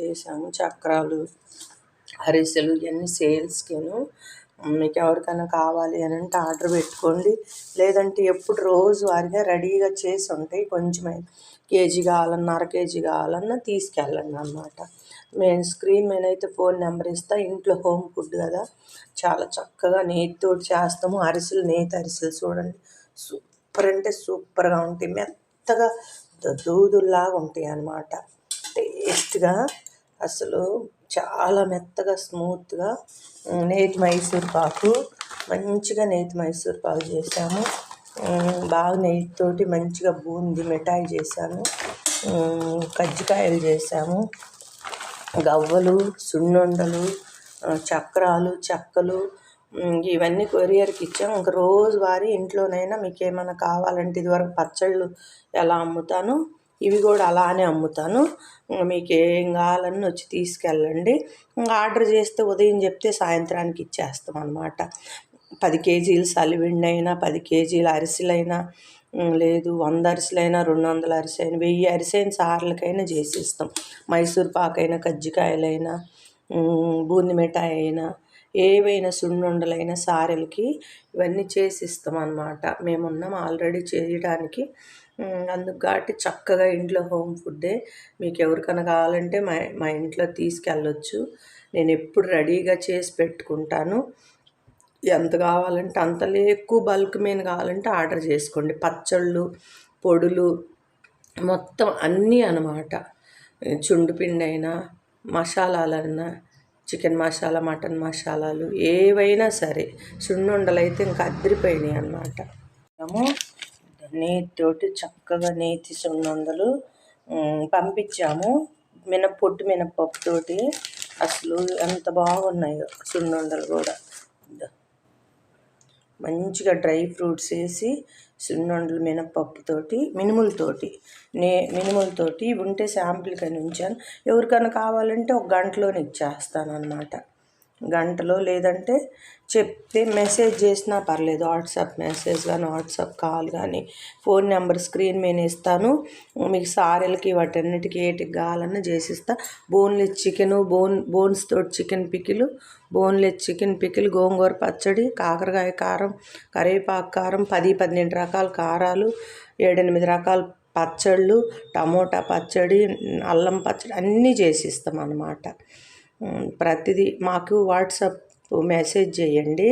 చేసాము చక్రాలు అరిసెలు ఇవన్నీ సేల్స్కేను. మీకు ఎవరికైనా కావాలి అని అంటే ఆర్డర్ పెట్టుకోండి. లేదంటే ఎప్పుడు రోజు వారిగా రెడీగా చేసి ఉంటాయి. కొంచెమే కేజీ కావాలన్నా అర కేజీ కావాలన్నా తీసుకెళ్ళండి అనమాట నేను స్క్రీన్ మీద అయితే ఫోన్ నెంబర్ ఇస్తా. ఇంట్లో హోమ్ ఫుడ్ కదా. చాలా చక్కగా నేతితో చేస్తాము. అరిసెలు నేతి అరిసెలు చూడండి. సూపర్ అంటే సూపర్గా ఉంటాయి. మెత్తగా దూదుల్లాగా ఉంటాయి అన్నమాట. టేస్ట్గా అసలు చాలా మెత్తగా స్మూత్గా నేతి మైసూర్ పాకు మంచిగా నేతి మైసూర్ పాకు చేసాము. బాగా నెయ్యితోటి మంచిగా బూంది మిఠాయి చేశాము కజ్జికాయలు చేసాము. గవ్వలు సున్నుండలు చక్రాలు చెక్కలు ఇవన్నీ కొరియర్కి ఇచ్చాము. ఇంకా రోజువారీ ఇంట్లోనైనా మీకు ఏమైనా కావాలంటే ఇదివరకు పచ్చళ్ళు ఎలా అమ్ముతాను? ఇవి కూడా అలానే అమ్ముతాను. మీకు ఏం కావాలని వచ్చి తీసుకెళ్ళండి. ఆర్డర్ చేస్తే ఉదయం చెప్తే సాయంత్రానికి ఇచ్చేస్తాం అనమాట పది కేజీలు సలివిండి అయినా పది కేజీల అరిసెలైనా లేదు వంద అరిసెలైనా రెండు వందల అరిసెలైనా వెయ్యి అరిసెైన సార్లకైనా చేసిస్తాం. మైసూర్ పాకైనా కజ్జికాయలైనా బూంది మిఠాయి అయినా ఏవైనా సున్నుండలైన సారెలకి ఇవన్నీ చేసిస్తాం అనమాట మేమున్నాం ఆల్రెడీ చేయడానికి. అందుకు కాబట్టి చక్కగా ఇంట్లో హోమ్ ఫుడ్డే. మీకు ఎవరికైనా కావాలంటే మా మా ఇంట్లో తీసుకెళ్ళొచ్చు. నేను ఎప్పుడు రెడీగా చేసి పెట్టుకుంటాను. ఎంత కావాలంటే అంత ఎక్కువ బల్క్ మీద కావాలంటే ఆర్డర్ చేసుకోండి. పచ్చళ్ళు పొడులు మొత్తం అన్నీ అనమాట చుండుపిండి అయినా మసాలాలన్నా చికెన్ మసాలా మటన్ మసాలాలు ఏవైనా సరే. సున్నుండలు అయితే ఇంకా అద్దరిపోయినాయి అనమాట నేతితోటి చక్కగా నేతి సున్నందులు పంపించాము. మినప్పొట్టు మినపప్పుతోటి అసలు ఎంత బాగున్నాయో సున్నుండలు కూడా. మంచిగా డ్రై ఫ్రూట్స్ వేసి సున్నుండలు మినపప్పుతోటి మినుములతోటి నే మినుములతోటి ఉంటే శాంపుల్కి ఉంచాను. ఎవరికైనా కావాలంటే ఒక గంటలోనే ఇచ్చేస్తాను అనమాట గంటలో లేదంటే చెప్తే మెసేజ్ చేసినా పర్లేదు. వాట్సాప్ మెసేజ్ కానీ వాట్సాప్ కాల్ కానీ ఫోన్ నెంబర్ స్క్రీన్ నేను ఇస్తాను. మీకు సారెలకి వాటన్నిటికీ ఏటికి కావాలన్నా చేసిస్తా. బోన్లెస్ చికెను బోన్ బోన్స్ తోటి chicken pickle boneless chicken pickle గోంగూర పచ్చడి కాకరకాయ కారం కరివేపాకు కారం పది పన్నెండు రకాల కారాలు ఏడెనిమిది రకాల పచ్చళ్ళు టమోటా పచ్చడి అల్లం పచ్చడి అన్నీ చేసిస్తాం అన్నమాట ప్రతిదీ మాకు వాట్సాప్ మెసేజ్ చేయండి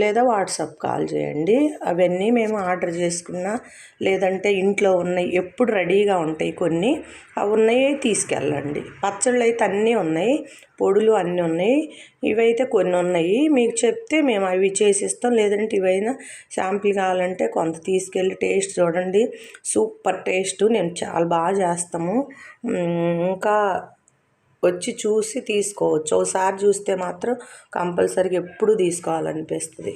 లేదా వాట్సాప్ కాల్ చేయండి. అవన్నీ మేము ఆర్డర్ చేసుకున్న లేదంటే ఇంట్లో ఉన్నాయి ఎప్పుడు రెడీగా ఉంటాయి కొన్ని అవి ఉన్నాయి తీసుకెళ్ళండి. పచ్చళ్ళు అయితే అన్నీ ఉన్నాయి పొడులు అన్నీ ఉన్నాయి ఇవైతే కొన్ని ఉన్నాయి. మీకు చెప్తే మేము అవి చేసిస్తాం లేదంటే ఇవైనా శాంపిల్ కావాలంటే కొంత తీసుకెళ్ళి టేస్ట్ చూడండి. సూపర్ టేస్ట్ నేను చాలా బాగా చేస్తాము. ఇంకా వచ్చి చూసి తీసుకోవచ్చు. ఒకసారి చూస్తే మాత్రం కంపల్సరీగా ఎప్పుడు తీసుకోవాలనిపిస్తుంది.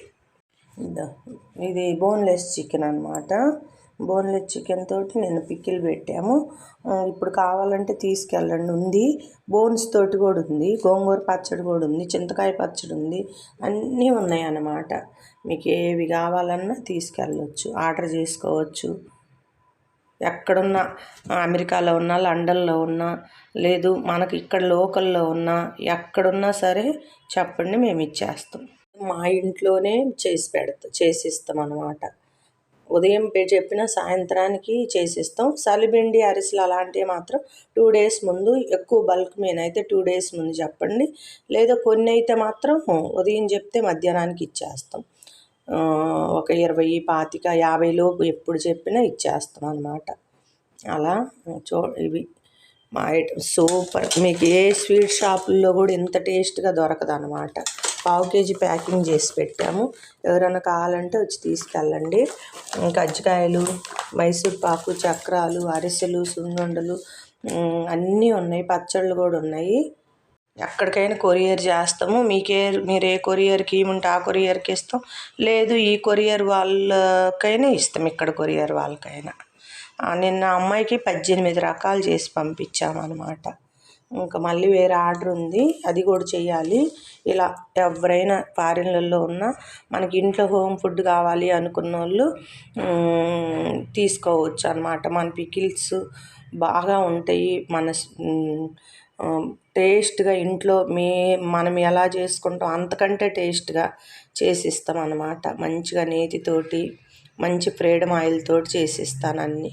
ఇది బోన్లెస్ చికెన్ అనమాట బోన్లెస్ చికెన్ తోటి నేను పిక్కిలు పెట్టాము. ఇప్పుడు కావాలంటే తీసుకెళ్ళండి. ఉంది. బోన్స్ తోటి కూడా ఉంది. గోంగూర పచ్చడి కూడా ఉంది. చింతకాయ పచ్చడి ఉంది. అన్నీ ఉన్నాయి అన్నమాట మీకు ఏవి కావాలన్నా తీసుకెళ్ళవచ్చు ఆర్డర్ చేసుకోవచ్చు. ఎక్కడున్నా అమెరికాలో ఉన్నా లండన్లో ఉన్నా లేదు మనకి ఇక్కడ లోకల్లో ఉన్నా ఎక్కడున్నా సరే చెప్పండి మేము ఇచ్చేస్తాం. మా ఇంట్లోనే చేసి పెడతాం చేసిస్తాం అనమాట ఉదయం చెప్పిన సాయంత్రానికి చేసిస్తాం. సలిబిండి అరిసెలు అలాంటివి మాత్రం టూ డేస్ ముందు ఎక్కువ బల్క్ మీద అయితే టూ డేస్ ముందు చెప్పండి. లేదా కొన్ని అయితే మాత్రం ఉదయం చెప్తే మధ్యాహ్నానికి ఇచ్చేస్తాం. ఒక ఇరవై పాతిక యాభై లోపు ఎప్పుడు చెప్పినా ఇచ్చేస్తాం అనమాట అలా చూ ఇవి మా ఐటమ్ సూపర్. మీకు ఏ స్వీట్ షాపుల్లో కూడా ఇంత టేస్ట్గా దొరకదు అనమాట పావు కేజీ ప్యాకింగ్ చేసి పెట్టాము. ఎవరైనా కావాలంటే వచ్చి తీసుకెళ్ళండి. కజ్జికాయలు మైసూర్ పాకు చక్రాలు అరిసెలు సున్నుండలు అన్నీ ఉన్నాయి. పచ్చళ్ళు కూడా ఉన్నాయి. ఎక్కడికైనా కొరియర్ చేస్తాము. మీకే మీరు ఏ కొరియర్కి ఇవ్వమంటే ఆ కొరియర్కి ఇస్తాం. లేదు ఈ కొరియర్ వాళ్ళకైనా ఇస్తాం. ఇక్కడ కొరియర్ వాళ్ళకైనా. నిన్న అమ్మాయికి పద్దెనిమిది రకాలు చేసి పంపించామన్నమాట. ఇంకా మళ్ళీ వేరే ఆర్డర్ ఉంది. అది కూడా చేయాలి. ఇలా ఎవరైనా ఫారిన్లలో ఉన్న మనకి ఇంట్లో హోమ్ ఫుడ్ కావాలి అనుకున్న వాళ్ళు తీసుకోవచ్చు అనమాట మన పికిల్స్ బాగా ఉంటాయి. మన టేస్ట్గా ఇంట్లో మే మనం ఎలా చేసుకుంటాం అంతకంటే టేస్ట్గా చేసిస్తాం అన్నమాట మంచిగా నేతితోటి మంచి ఫ్రీడమ్ ఆయిల్ తోటి చేసిస్తాను అన్నీ